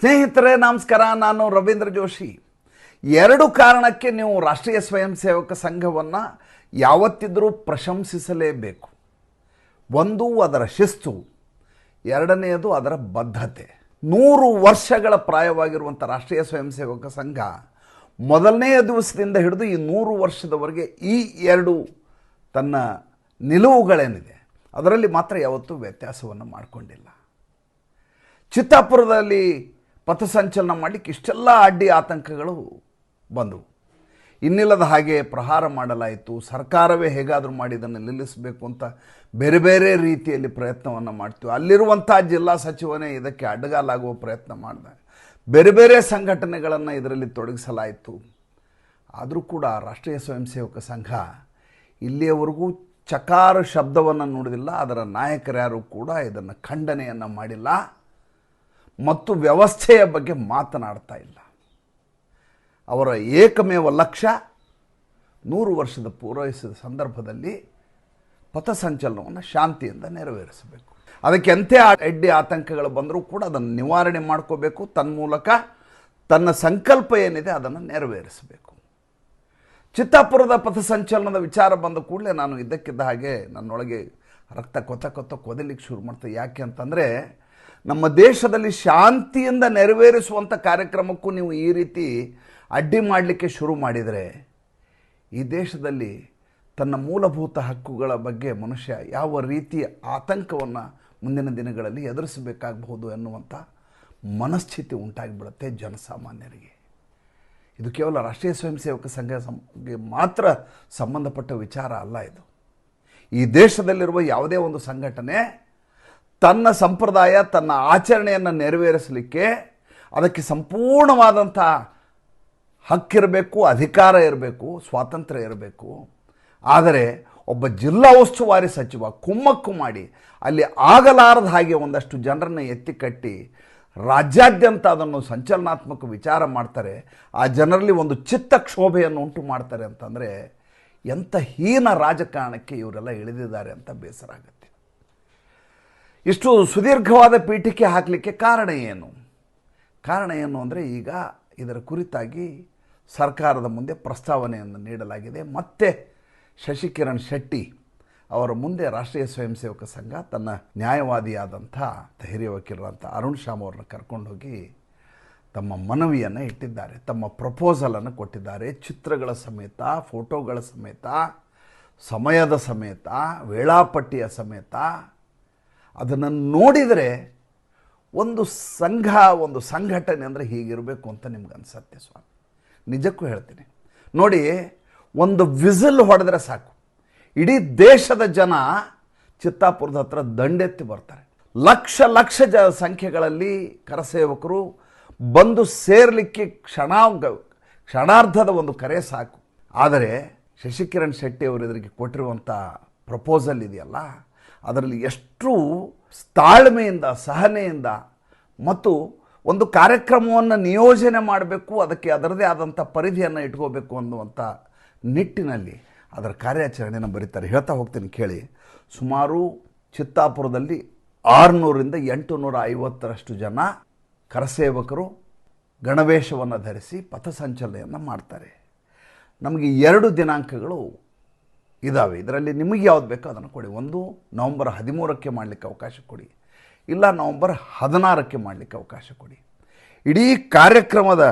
ಸ್ನೇಹಿತರೆ, ನಮಸ್ಕಾರ. ನಾನು ರವೀಂದ್ರ ಜೋಶಿ. ಎರಡು ಕಾರಣಕ್ಕೆ ನೀವು ರಾಷ್ಟ್ರೀಯ ಸ್ವಯಂ ಸೇವಕ ಸಂಘವನ್ನು ಯಾವತ್ತಿದ್ರೂ ಪ್ರಶಂಸಿಸಲೇಬೇಕು. ಒಂದು, ಅದರ ಶಿಸ್ತು. ಎರಡನೆಯದು, ಅದರ ಬದ್ಧತೆ. ನೂರು ವರ್ಷಗಳ ಪ್ರಾಯವಾಗಿರುವಂಥ ರಾಷ್ಟ್ರೀಯ ಸ್ವಯಂ ಸೇವಕ ಸಂಘ ಮೊದಲನೆಯ ದಿವಸದಿಂದ ಹಿಡಿದು ಈ ನೂರು ವರ್ಷದವರೆಗೆ ಈ ಎರಡು ತನ್ನ ನಿಲುವುಗಳೇನಿದೆ, ಅದರಲ್ಲಿ ಮಾತ್ರ ಯಾವತ್ತೂ ವ್ಯತ್ಯಾಸವನ್ನು ಮಾಡಿಕೊಂಡಿಲ್ಲ. ಚಿತ್ತಾಪುರದಲ್ಲಿ ಪಥಸಂಚಲನ ಮಾಡಲಿಕ್ಕೆ ಇಷ್ಟೆಲ್ಲ ಅಡ್ಡಿ ಆತಂಕಗಳು ಬಂದವು. ಇನ್ನಿಲ್ಲದ ಹಾಗೆ ಪ್ರಹಾರ ಮಾಡಲಾಯಿತು. ಸರ್ಕಾರವೇ ಹೇಗಾದರೂ ಮಾಡಿ ಇದನ್ನು ನಿಲ್ಲಿಸಬೇಕು ಅಂತ ಬೇರೆ ಬೇರೆ ರೀತಿಯಲ್ಲಿ ಪ್ರಯತ್ನವನ್ನು ಮಾಡ್ತೀವಿ. ಅಲ್ಲಿರುವಂಥ ಜಿಲ್ಲಾ ಸಚಿವನೇ ಇದಕ್ಕೆ ಅಡ್ಡಗಾಲಾಗುವ ಪ್ರಯತ್ನ ಮಾಡಿದ. ಬೇರೆ ಬೇರೆ ಸಂಘಟನೆಗಳನ್ನು ಇದರಲ್ಲಿ ತೊಡಗಿಸಲಾಯಿತು. ಆದರೂ ಕೂಡ ರಾಷ್ಟ್ರೀಯ ಸ್ವಯಂ ಸೇವಕ ಸಂಘ ಇಲ್ಲಿಯವರೆಗೂ ಚಕಾರ ಶಬ್ದವನ್ನು ನೋಡಿದಿಲ್ಲ. ಅದರ ನಾಯಕರ್ಯಾರು ಕೂಡ ಇದನ್ನು ಖಂಡನೆಯನ್ನು ಮಾಡಿಲ್ಲ. ಮತ್ತು ವ್ಯವಸ್ಥೆಯ ಬಗ್ಗೆ ಮಾತನಾಡ್ತಾ ಇಲ್ಲ. ಅವರ ಏಕಮೇವ ಲಕ್ಷ್ಯ ನೂರು ವರ್ಷದ ಪೂರೈಸಿದ ಸಂದರ್ಭದಲ್ಲಿ ಪಥಸಂಚಲನವನ್ನು ಶಾಂತಿಯಿಂದ ನೆರವೇರಿಸಬೇಕು. ಅದಕ್ಕೆ ಎಂಥ ಅಡ್ಡಿ ಆತಂಕಗಳು ಬಂದರೂ ಕೂಡ ಅದನ್ನು ನಿವಾರಣೆ ಮಾಡ್ಕೋಬೇಕು. ತನ್ಮೂಲಕ ತನ್ನ ಸಂಕಲ್ಪ ಏನಿದೆ ಅದನ್ನು ನೆರವೇರಿಸಬೇಕು. ಚಿತ್ತಾಪುರದ ಪಥಸಂಚಲನದ ವಿಚಾರ ಬಂದ ಕೂಡಲೇ ನಾನು ಇದ್ದಕ್ಕಿದ್ದ ಹಾಗೆ ನನ್ನೊಳಗೆ ರಕ್ತ ಕೊತ್ತ ಕೊತ್ತ ಕೊದಲಿಕ್ಕೆ ಶುರು ಮಾಡ್ತೆ. ಯಾಕೆ ಅಂತಂದರೆ ನಮ್ಮ ದೇಶದಲ್ಲಿ ಶಾಂತಿಯಿಂದ ನೆರವೇರಿಸುವಂಥ ಕಾರ್ಯಕ್ರಮಕ್ಕೂ ನೀವು ಈ ರೀತಿ ಅಡ್ಡಿ ಮಾಡಲಿಕ್ಕೆ ಶುರು ಮಾಡಿದರೆ ಈ ದೇಶದಲ್ಲಿ ತನ್ನ ಮೂಲಭೂತ ಹಕ್ಕುಗಳ ಬಗ್ಗೆ ಮನುಷ್ಯ ಯಾವ ರೀತಿಯ ಆತಂಕವನ್ನು ಮುಂದಿನ ದಿನಗಳಲ್ಲಿ ಎದುರಿಸಬೇಕಾಗಬಹುದು ಎನ್ನುವಂಥ ಮನಸ್ಥಿತಿ ಉಂಟಾಗಿಬಿಡುತ್ತೆ ಜನಸಾಮಾನ್ಯರಿಗೆ. ಇದು ಕೇವಲ ರಾಷ್ಟ್ರೀಯ ಸ್ವಯಂ ಸೇವಕ ಸಂಘ ಸಂಘಕ್ಕೆ ಮಾತ್ರ ಸಂಬಂಧಪಟ್ಟ ವಿಚಾರ ಅಲ್ಲ ಇದು. ಈ ದೇಶದಲ್ಲಿರುವ ಯಾವುದೇ ಒಂದು ಸಂಘಟನೆ ತನ್ನ ಸಂಪ್ರದಾಯ, ತನ್ನ ಆಚರಣೆಯನ್ನು ನೆರವೇರಿಸಲಿಕ್ಕೆ ಅದಕ್ಕೆ ಸಂಪೂರ್ಣವಾದಂಥ ಹಕ್ಕಿರಬೇಕು ಅಧಿಕಾರ ಇರಬೇಕು, ಸ್ವಾತಂತ್ರ್ಯ ಇರಬೇಕು. ಆದರೆ ಒಬ್ಬ ಜಿಲ್ಲಾ ಉಸ್ತುವಾರಿ ಸಚಿವ ಕುಮ್ಮಕ್ಕು ಮಾಡಿ ಅಲ್ಲಿ ಆಗಲಾರದ ಹಾಗೆ ಒಂದಷ್ಟು ಜನರನ್ನು ಎತ್ತಿ ಕಟ್ಟಿ ರಾಜ್ಯಾದ್ಯಂತ ಅದನ್ನು ಸಂಚಲನಾತ್ಮಕ ವಿಚಾರ ಮಾಡ್ತಾರೆ. ಆ ಜನರಲ್ಲಿ ಒಂದು ಚಿತ್ತ ಕ್ಷೋಭೆಯನ್ನು ಉಂಟು ಮಾಡ್ತಾರೆ ಅಂತಂದರೆ ಎಂಥ ಹೀನ ರಾಜಕಾರಣಕ್ಕೆ ಇವರೆಲ್ಲ ಇಳಿದಿದ್ದಾರೆ ಅಂತ ಬೇಸರ ಆಗುತ್ತೆ. ಇಷ್ಟು ಸುದೀರ್ಘವಾದ ಪೀಠಿಕೆ ಹಾಕಲಿಕ್ಕೆ ಕಾರಣ ಏನು? ಕಾರಣ ಏನು ಅಂದರೆ ಈಗ ಇದರ ಕುರಿತಾಗಿ ಸರ್ಕಾರದ ಮುಂದೆ ಪ್ರಸ್ತಾವನೆಯನ್ನು ನೀಡಲಾಗಿದೆ. ಮತ್ತೆ ಶಶಿಕಿರಣ್ ಶೆಟ್ಟಿ ಅವರ ಮುಂದೆ ರಾಷ್ಟ್ರೀಯ ಸ್ವಯಂ ಸೇವಕ ಸಂಘ ತನ್ನ ನ್ಯಾಯವಾದಿಯಾದಂಥ ಹಿರಿಯ ವಕೀಲರಂಥ ಅರುಣ್ ಶ್ಯಾಮ್ ಅವ್ರನ್ನ ಕರ್ಕೊಂಡೋಗಿ ತಮ್ಮ ಮನವಿಯನ್ನು ಇಟ್ಟಿದ್ದಾರೆ. ತಮ್ಮ ಪ್ರಪೋಸಲನ್ನು ಕೊಟ್ಟಿದ್ದಾರೆ. ಚಿತ್ರಗಳ ಸಮೇತ ಫೋಟೋಗಳ ಸಮೇತ, ಸಮಯದ ಸಮೇತ, ವೇಳಾಪಟ್ಟಿಯ ಸಮೇತ ಅದನ್ನು ನೋಡಿದರೆ ಒಂದು ಸಂಘ, ಒಂದು ಸಂಘಟನೆ ಅಂದರೆ ಹೀಗಿರಬೇಕು ಅಂತ ನಿಮ್ಗೆ ಅನ್ಸತ್ತೆ ಸ್ವಾಮಿ. ನಿಜಕ್ಕೂ ಹೇಳ್ತೀನಿ. ನೋಡಿ, ಒಂದು ವಿಸಿಲ್ ಹೊಡೆದ್ರೆ ಸಾಕು. ಇಡೀ ದೇಶದ ಜನ ಚಿತ್ತಾಪುರದ ಹತ್ರ ದಂಡೆತ್ತಿ ಬರ್ತಾರೆ. ಲಕ್ಷ ಲಕ್ಷ ಜ ಸಂಖ್ಯೆಗಳಲ್ಲಿ ಕರಸೇವಕರು ಬಂದು ಸೇರಲಿಕ್ಕೆ ಕ್ಷಣ, ಕ್ಷಣಾರ್ಧದ ಒಂದು ಕರೆ ಸಾಕು. ಆದರೆ ಶಶಿಕಿರಣ್ ಶೆಟ್ಟಿ ಅವರು ಇದರಿಗೆ ಕೊಟ್ಟಿರುವಂಥ ಪ್ರಪೋಸಲ್ ಇದೆಯಲ್ಲ ಅದರಲ್ಲಿ ಎಷ್ಟು ತಾಳ್ಮೆಯಿಂದ, ಸಹನೆಯಿಂದ ಮತ್ತು ಒಂದು ಕಾರ್ಯಕ್ರಮವನ್ನು ನಿಯೋಜನೆ ಮಾಡಬೇಕು, ಅದಕ್ಕೆ ಅದರದೇ ಆದಂಥ ಪರಿಧಿಯನ್ನು ಇಟ್ಕೋಬೇಕು ಅನ್ನುವಂಥ ನಿಟ್ಟಿನಲ್ಲಿ ಅದರ ಕಾರ್ಯಾಚರಣೆಯನ್ನು ಬರೀತಾರೆ. ಹೇಳ್ತಾ ಹೋಗ್ತೀನಿ, ಕೇಳಿ. ಸುಮಾರು ಚಿತ್ತಾಪುರದಲ್ಲಿ ಆರುನೂರಿಂದ ಎಂಟು ನೂರ ಐವತ್ತರಷ್ಟು ಜನ ಕರಸೇವಕರು ಗಣವೇಶವನ್ನು ಧರಿಸಿ ಪಥಸಂಚಲನೆಯನ್ನು ಮಾಡ್ತಾರೆ. ನಮಗೆ ಎರಡು ದಿನಾಂಕಗಳು ಇದ್ದಾವೆ ಇದರಲ್ಲಿ ನಿಮಗೆ ಯಾವ್ದು ಬೇಕೋ ಅದನ್ನು ಕೊಡಿ. ಒಂದು ನವಂಬರ್ ಹದಿಮೂರಕ್ಕೆ ಮಾಡಲಿಕ್ಕೆ ಅವಕಾಶ ಕೊಡಿ. ಇಲ್ಲ ನವಂಬರ್ ಹದಿನಾರಕ್ಕೆ ಮಾಡಲಿಕ್ಕೆ ಅವಕಾಶ ಕೊಡಿ. ಇಡೀ ಕಾರ್ಯಕ್ರಮದ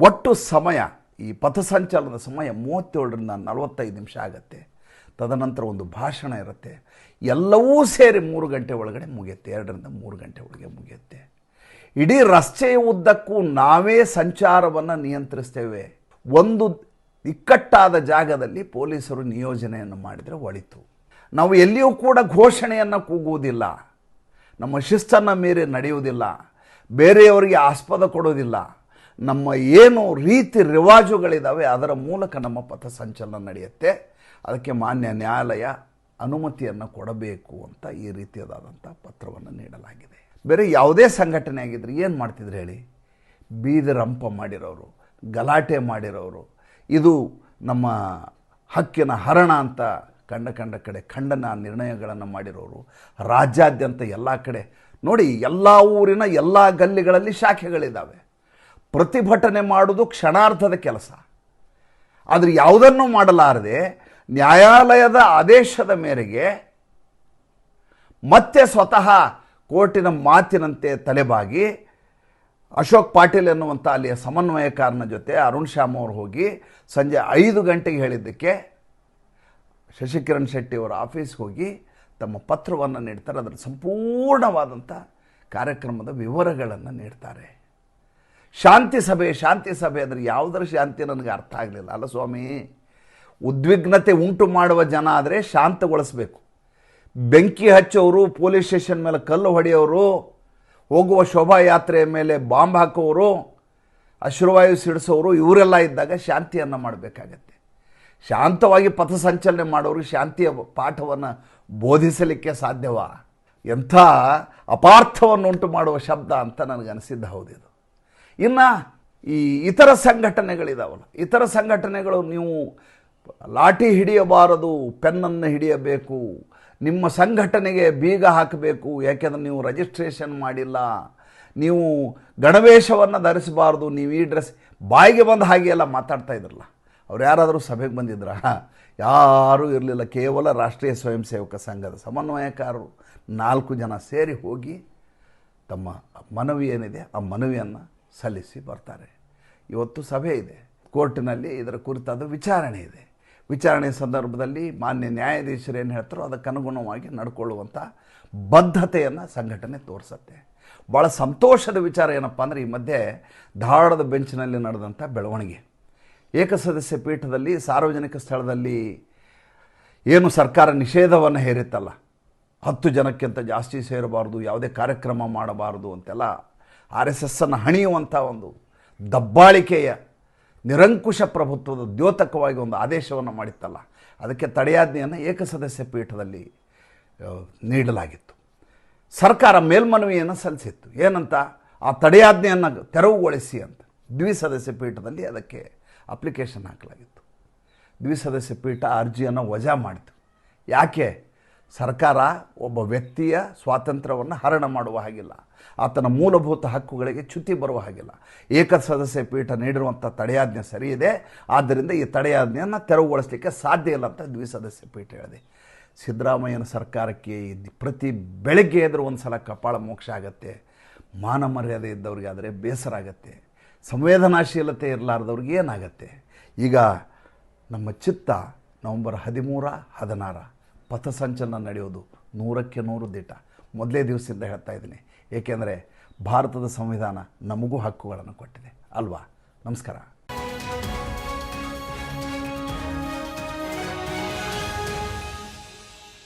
ಒಟ್ಟು ಸಮಯ, ಈ ಪಥಸಂಚಲನದ ಸಮಯ ಮೂವತ್ತೇಳರಿಂದ ನಲವತ್ತೈದು ನಿಮಿಷ ಆಗುತ್ತೆ. ತದನಂತರ ಒಂದು ಭಾಷಣ ಇರುತ್ತೆ. ಎಲ್ಲವೂ ಸೇರಿ ಮೂರು ಗಂಟೆ ಒಳಗಡೆ ಮುಗಿಯುತ್ತೆ. ಎರಡರಿಂದ ಮೂರು ಗಂಟೆ ಒಳಗೆ ಮುಗಿಯುತ್ತೆ. ಇಡೀ ರಸ್ತೆಯ ಉದ್ದಕ್ಕೂ ನಾವೇ ಸಂಚಾರವನ್ನು ನಿಯಂತ್ರಿಸ್ತೇವೆ. ಒಂದು ಇಕ್ಕಟ್ಟಾದ ಜಾಗದಲ್ಲಿ ಪೊಲೀಸರು ನಿಯೋಜನೆಯನ್ನು ಮಾಡಿದರೆ ಒಳಿತು. ನಾವು ಎಲ್ಲಿಯೂ ಕೂಡ ಘೋಷಣೆಯನ್ನು ಕೂಗುವುದಿಲ್ಲ. ನಮ್ಮ ಶಿಸ್ತನ್ನು ಮೀರಿ ನಡೆಯುವುದಿಲ್ಲ. ಬೇರೆಯವರಿಗೆ ಆಸ್ಪದ ಕೊಡೋದಿಲ್ಲ ನಮ್ಮ ಏನು ರೀತಿ ರಿವಾಜುಗಳಿದ್ದಾವೆ ಅದರ ಮೂಲಕ ನಮ್ಮ ಪಥ ಸಂಚಲನ ನಡೆಯುತ್ತೆ. ಅದಕ್ಕೆ ಮಾನ್ಯ ನ್ಯಾಯಾಲಯ ಅನುಮತಿಯನ್ನು ಕೊಡಬೇಕು ಅಂತ ಈ ರೀತಿಯದಾದಂಥ ಪತ್ರವನ್ನು ನೀಡಲಾಗಿದೆ. ಬೇರೆ ಯಾವುದೇ ಸಂಘಟನೆ ಆಗಿದ್ದರೆ ಏನು ಮಾಡ್ತಿದ್ರು ಹೇಳಿ? ಬೀದಿ ರಂಪ ಮಾಡಿರೋರು, ಗಲಾಟೆ ಮಾಡಿರೋರು ಇದು ನಮ್ಮ ಹಕ್ಕಿನ ಹರಣ ಅಂತ ಕಂಡ ಕಂಡ ಕಡೆ ಖಂಡನ ನಿರ್ಣಯಗಳನ್ನು ಮಾಡಿರೋರು. ರಾಜ್ಯಾದ್ಯಂತ ಎಲ್ಲ ಕಡೆ. ನೋಡಿ, ಎಲ್ಲ ಊರಿನ ಎಲ್ಲ ಗಲ್ಲಿಗಳಲ್ಲಿ ಶಾಖೆಗಳಿದ್ದಾವೆ ಪ್ರತಿಭಟನೆ ಮಾಡೋದು ಕ್ಷಣಾರ್ಧದ ಕೆಲಸ. ಆದರೆ ಯಾವುದನ್ನು ಮಾಡಲಾರದೆ ನ್ಯಾಯಾಲಯದ ಆದೇಶದ ಮೇರೆಗೆ ಮತ್ತೆ ಸ್ವತಃ ಕೋರ್ಟಿನ ಮಾತಿನಂತೆ ತಲೆಬಾಗಿ ಅಶೋಕ್ ಪಾಟೀಲ್ ಎನ್ನುವಂಥ ಅಲ್ಲಿಯ ಸಮನ್ವಯಕಾರನ ಜೊತೆ ಅರುಣ್ ಶ್ಯಾಮ್ ಅವರು ಹೋಗಿ ಸಂಜೆ ಐದು ಗಂಟೆಗೆ ಹೇಳಿದ್ದಕ್ಕೆ ಶಶಿಕಿರಣ್ ಶೆಟ್ಟಿ ಅವರ ಆಫೀಸ್ಗೆ ಹೋಗಿ ತಮ್ಮ ಪತ್ರವನ್ನು ನೀಡ್ತಾರೆ. ಅದರ ಸಂಪೂರ್ಣವಾದಂಥ ಕಾರ್ಯಕ್ರಮದ ವಿವರಗಳನ್ನು ನೀಡ್ತಾರೆ. ಶಾಂತಿ ಸಭೆ ಶಾಂತಿ ಸಭೆ ಅಂದರೆ ಯಾವುದರ ಶಾಂತಿ ನನಗೆ ಅರ್ಥ ಆಗಲಿಲ್ಲ. ಅಲ್ಲ ಸ್ವಾಮಿ, ಉದ್ವಿಗ್ನತೆ ಉಂಟು ಮಾಡುವ ಜನ ಆದರೆ ಶಾಂತಗೊಳಿಸಬೇಕು. ಬೆಂಕಿ ಹಚ್ಚೋರು, ಪೊಲೀಸ್ ಸ್ಟೇಷನ್ ಮೇಲೆ ಕಲ್ಲು ಹೊಡೆಯೋರು ಹೋಗುವ ಶೋಭಾಯಾತ್ರೆಯ ಮೇಲೆ ಬಾಂಬ್ ಹಾಕೋರು ಅಶ್ರವಾಯು ಸಿಡಿಸೋರು, ಇವರೆಲ್ಲ ಇದ್ದಾಗ ಶಾಂತಿಯನ್ನು ಮಾಡಬೇಕಾಗತ್ತೆ. ಶಾಂತವಾಗಿ ಪಥಸಂಚಲನೆ ಮಾಡೋರು ಶಾಂತಿಯ ಪಾಠವನ್ನು ಬೋಧಿಸಲಿಕ್ಕೆ ಸಾಧ್ಯವ? ಎಂಥ ಅಪಾರ್ಥವನ್ನು ಉಂಟು ಮಾಡುವ ಶಬ್ದ ಅಂತ ನನಗನ್ನಿಸಿದ್ದು ಹೌದಿದು. ಇನ್ನು ಈ ಇತರ ಸಂಘಟನೆಗಳಿದಾವಲ್ಲ, ಇತರ ಸಂಘಟನೆಗಳು ನೀವು ಲಾಠಿ ಹಿಡಿಯಬಾರದು, ಪೆನ್ನನ್ನು ಹಿಡಿಯಬೇಕು ನಿಮ್ಮ ಸಂಘಟನೆಗೆ ಬೀಗ ಹಾಕಬೇಕು, ಯಾಕೆಂದ್ರೆ ನೀವು ರಿಜಿಸ್ಟ್ರೇಷನ್ ಮಾಡಿಲ್ಲ. ನೀವು ಗಣವೇಶವನ್ನು ಧರಿಸಬಾರ್ದು, ನೀವು ಈ ಡ್ರೆಸ್ ಬಾಯಿಗೆ ಬಂದ ಹಾಗೆ ಎಲ್ಲ ಮಾತಾಡ್ತಾ ಇದ್ರಲ್ಲ. ಅವ್ರು ಯಾರಾದರೂ ಸಭೆಗೆ ಬಂದಿದ್ರ? ಯಾರೂ ಇರಲಿಲ್ಲ, ಕೇವಲ ರಾಷ್ಟ್ರೀಯ ಸ್ವಯಂ ಸೇವಕ ಸಂಘದ ಸಮನ್ವಯಕಾರರು ನಾಲ್ಕು ಜನ ಸೇರಿ ಹೋಗಿ ತಮ್ಮ ಮನವಿ ಏನಿದೆ, ಆ ಮನವಿಯನ್ನು ಸಲ್ಲಿಸಿ ಬರ್ತಾರೆ. ಇವತ್ತು ಸಭೆ ಇದೆ. ಕೋರ್ಟಿನಲ್ಲಿ ಇದರ ಕುರಿತಾದ ವಿಚಾರಣೆ ಇದೆ. ವಿಚಾರಣೆ ಸಂದರ್ಭದಲ್ಲಿ ಮಾನ್ಯ ನ್ಯಾಯಾಧೀಶರು ಏನು ಹೇಳ್ತಾರೋ ಅದಕ್ಕನುಗುಣವಾಗಿ ನಡ್ಕೊಳ್ಳುವಂಥ ಬದ್ಧತೆಯನ್ನು ಸಂಘಟನೆ ತೋರಿಸುತ್ತೆ. ಭಾಳ ಸಂತೋಷದ ವಿಚಾರ ಏನಪ್ಪ ಅಂದರೆ ಈ ಮಧ್ಯೆ ಧಾರವಾಡದ ಬೆಂಚಿನಲ್ಲಿ ನಡೆದಂಥ ಬೆಳವಣಿಗೆ. ಏಕಸದಸ್ಯ ಪೀಠದಲ್ಲಿ ಸಾರ್ವಜನಿಕ ಸ್ಥಳದಲ್ಲಿ ಏನು ಸರ್ಕಾರ ನಿಷೇಧವನ್ನು ಹೇರಿತ್ತಲ್ಲ. ಹತ್ತು ಜನಕ್ಕಿಂತ ಜಾಸ್ತಿ ಸೇರಬಾರ್ದು, ಯಾವುದೇ ಕಾರ್ಯಕ್ರಮ ಮಾಡಬಾರ್ದು ಅಂತೆಲ್ಲ ಆರ್ ಎಸ್ ಎಸ್ಸನ್ನು ಹಣಿಯುವಂಥ ಒಂದು ದಬ್ಬಾಳಿಕೆಯ ನಿರಂಕುಶ ಪ್ರಭುತ್ವದ ದ್ಯೋತಕವಾಗಿ ಒಂದು ಆದೇಶವನ್ನು ಮಾಡಿತ್ತಲ್ಲ, ಅದಕ್ಕೆ ತಡೆಯಾಜ್ಞೆಯನ್ನು ಏಕಸದಸ್ಯ ಪೀಠದಲ್ಲಿ ನೀಡಲಾಗಿತ್ತು. ಸರ್ಕಾರ ಮೇಲ್ಮನವಿಯನ್ನು ಸಲ್ಲಿಸಿತ್ತು. ಏನಂತ? ಆ ತಡೆಯಾಜ್ಞೆಯನ್ನು ತೆರವುಗೊಳಿಸಿ ಅಂತ. ದ್ವಿಸದಸ್ಯ ಪೀಠದಲ್ಲಿ ಅದಕ್ಕೆ ಅಪ್ಲಿಕೇಶನ್ ಹಾಕಲಾಗಿತ್ತು. ದ್ವಿಸದಸ್ಯ ಪೀಠ ಅರ್ಜಿಯನ್ನು ವಜಾ ಮಾಡಿತು. ಯಾಕೆ? ಸರ್ಕಾರ ಒಬ್ಬ ವ್ಯಕ್ತಿಯ ಸ್ವಾತಂತ್ರ್ಯವನ್ನು ಹರಣ ಮಾಡುವ ಹಾಗಿಲ್ಲ. ಆತನ ಮೂಲಭೂತ ಹಕ್ಕುಗಳಿಗೆ ಚ್ಯುತಿ ಬರುವ ಹಾಗಿಲ್ಲ. ಏಕಸದಸ್ಯ ಪೀಠ ನೀಡಿರುವಂಥ ತಡೆಯಾಜ್ಞೆ ಸರಿ ಇದೆ. ಆದ್ದರಿಂದ ಈ ತಡೆಯಾಜ್ಞೆಯನ್ನು ತೆರವುಗೊಳಿಸಲಿಕ್ಕೆ ಸಾಧ್ಯ ಇಲ್ಲ ಅಂತ ದ್ವಿಸದಸ್ಯ ಪೀಠ ಹೇಳಿದೆ. ಸಿದ್ದರಾಮಯ್ಯನ ಸರ್ಕಾರಕ್ಕೆ ಪ್ರತಿ ಬೆಳಗ್ಗೆ ಎದುರು ಒಂದು ಸಲ ಕಪಾಳ ಮೋಕ್ಷ ಆಗತ್ತೆ. ಮಾನ ಮರ್ಯಾದೆ ಇದ್ದವ್ರಿಗಾದರೆ ಬೇಸರ ಆಗತ್ತೆ. ಸಂವೇದನಾಶೀಲತೆ ಇರಲಾರ್ದವ್ರಿಗೆ ಏನಾಗತ್ತೆ? ಈಗ ನಮ್ಮ ಚಿತ್ತ ನವಂಬರ್ ಹದಿಮೂರ ಹದಿನಾರ ಪಥಸಂಚಲನ ನಡೆಯೋದು ನೂರಕ್ಕೆ ನೂರು ದಿಟ ಮೊದಲೇ ದಿವಸದಿಂದ ಹೇಳ್ತಾ ಇದ್ದೀನಿ. ಏಕೆಂದರೆ ಭಾರತದ ಸಂವಿಧಾನ ನಮಗೂ ಹಕ್ಕುಗಳನ್ನು ಕೊಟ್ಟಿದೆ. ಅಲ್ವಾ? ನಮಸ್ಕಾರ.